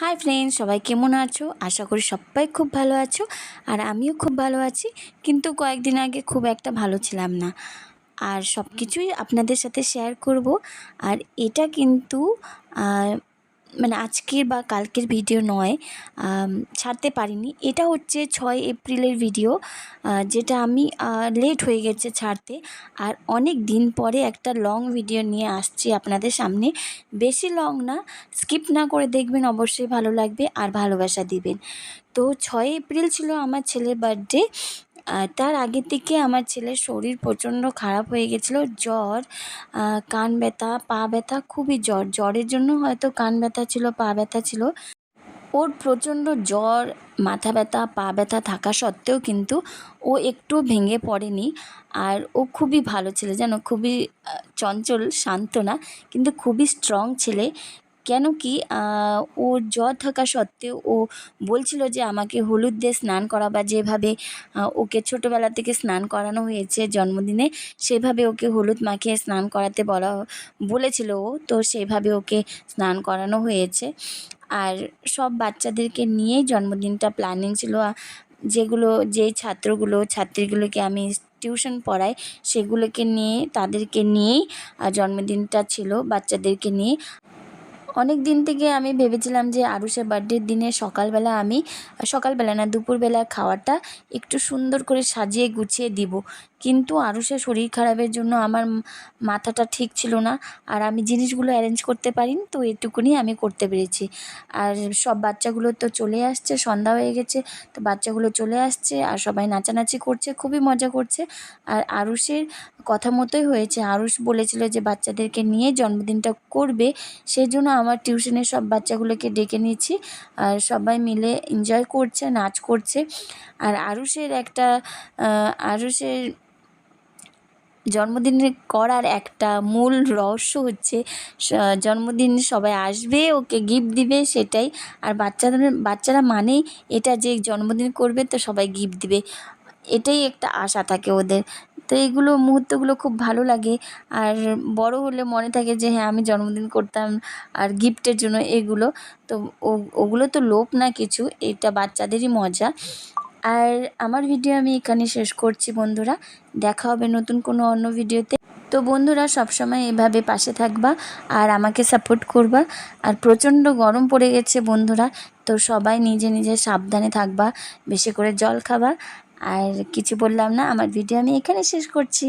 Hi friends, সবাই কেমন আছো? আশা করি সবাই খুব ভালো আছো, আর আমিও খুব ভালো আছি, কিন্তু কয়েকদিন আগে খুব একটা ভালো ছিলাম না। আর সব কিছুই আপনাদের সাথে শেয়ার করব, আর এটা কিন্তু মানে আজকের বা কালকের ভিডিও নয় ছাড়তে পারিনি। এটা হচ্ছে ছয় এপ্রিলের ভিডিও যেটা আমি লেট হয়ে গেছে ছাড়তে। আর অনেক দিন পরে একটা লং ভিডিও নিয়ে আসছি আপনাদের সামনে। বেশি লং না স্কিপ না করে দেখবেন, অবশ্যই ভালো লাগবে আর ভালোবাসা দিবেন। তো ছয় এপ্রিল ছিল আমার ছেলের বার্থডে তার আগে থেকে আমার ছেলের শরীর প্রচণ্ড খারাপ হয়ে গেছিল। জ্বর কান ব্যথা, পা ব্যথা খুবই জ্বর। জ্বরের জন্য হয়তো কান ব্যথা ছিল, পা ব্যথা ছিল। ওর প্রচণ্ড জ্বর, মাথা ব্যথা, পা ব্যথা থাকা সত্ত্বেও কিন্তু ও একটু ভেঙে পড়েনি। আর ও খুবই ভালো ছেলে, জানো? খুবই চঞ্চল, শান্ত না, কিন্তু খুবই স্ট্রং ছেলে। কেন কি ওর জ্বর থাকা সত্ত্বেও ও বলছিল যে আমাকে হলুদ দিয়ে স্নান করা বা যেভাবে ওকে ছোটোবেলা থেকে স্নান করানো হয়েছে জন্মদিনে, সেভাবে ওকে হলুদ মাখিয়ে স্নান করাতে বলা, বলেছিল ও। তো সেভাবে ওকে স্নান করানো হয়েছে। আর সব বাচ্চাদেরকে নিয়েই জন্মদিনটা প্ল্যানিং ছিল। যেগুলো, যেই ছাত্রগুলো, ছাত্রীগুলোকে আমি টিউশন পড়াই, সেগুলোকে নিয়ে, তাদেরকে নিয়েই জন্মদিনটা ছিল বাচ্চাদেরকে নিয়ে। অনেক দিন থেকে আমি ভেবেছিলাম যে আরুষের বার্থডের দিনে সকালবেলা আমি, সকালবেলা না, দুপুরবেলা খাওয়াটা একটু সুন্দর করে সাজিয়ে গুছিয়ে দিব। কিন্তু আরুষের শরীর খারাপের জন্য আমার মাথাটা ঠিক ছিল না। আর আমি জিনিসগুলো অ্যারেঞ্জ করতে পারিনি, তো এটুকুনি আমি করতে পেরেছি। আর সব বাচ্চাগুলো তো চলে আসছে, সন্ধ্যা হয়ে গেছে, তো বাচ্চাগুলো চলে আসছে আর সবাই নাচানাচি করছে, খুবই মজা করছে। আর আরুষের কথা মতোই হয়েছে, আরুষ বলেছিল যে বাচ্চাদেরকে নিয়ে জন্মদিনটা করবে সেই জন্য আমার টিউশনের সব বাচ্চাগুলোকে ডেকে নিয়েছি। আর সবাই মিলে এনজয় করছে, নাচ করছে। আর আরুষের একটা আরুষের জন্মদিনের করার একটা মূল রহস্য হচ্ছে জন্মদিন সবাই আসবে, ওকে গিফট দিবে সেটাই। আর বাচ্চাদের, বাচ্চারা মানেই এটা যে জন্মদিন করবে তো সবাই গিফট দিবে। এটাই একটা আশা থাকে ওদের। তো এইগুলো মুহূর্তগুলো খুব ভালো লাগে। আর বড় হলে মনে থাকে যে হ্যাঁ আমি জন্মদিন করতাম আর গিফটের জন্য এগুলো। তো ওগুলো তো লোভ না কিছু, এটা বাচ্চাদেরই মজা। আর আমার ভিডিও আমি এখানে শেষ করছি বন্ধুরা। দেখা হবে নতুন কোনো অন্য ভিডিওতে তো। বন্ধুরা, সবসময় এভাবে পাশে থাকবা আর আমাকে সাপোর্ট করবা। আর প্রচণ্ড গরম পড়ে গেছে বন্ধুরা, তো সবাই নিজে নিজে সাবধানে থাকবা, বেশি করে জল খাবা। আর কিছু বললাম না, আমার ভিডিও আমি এখানে শেষ করছি।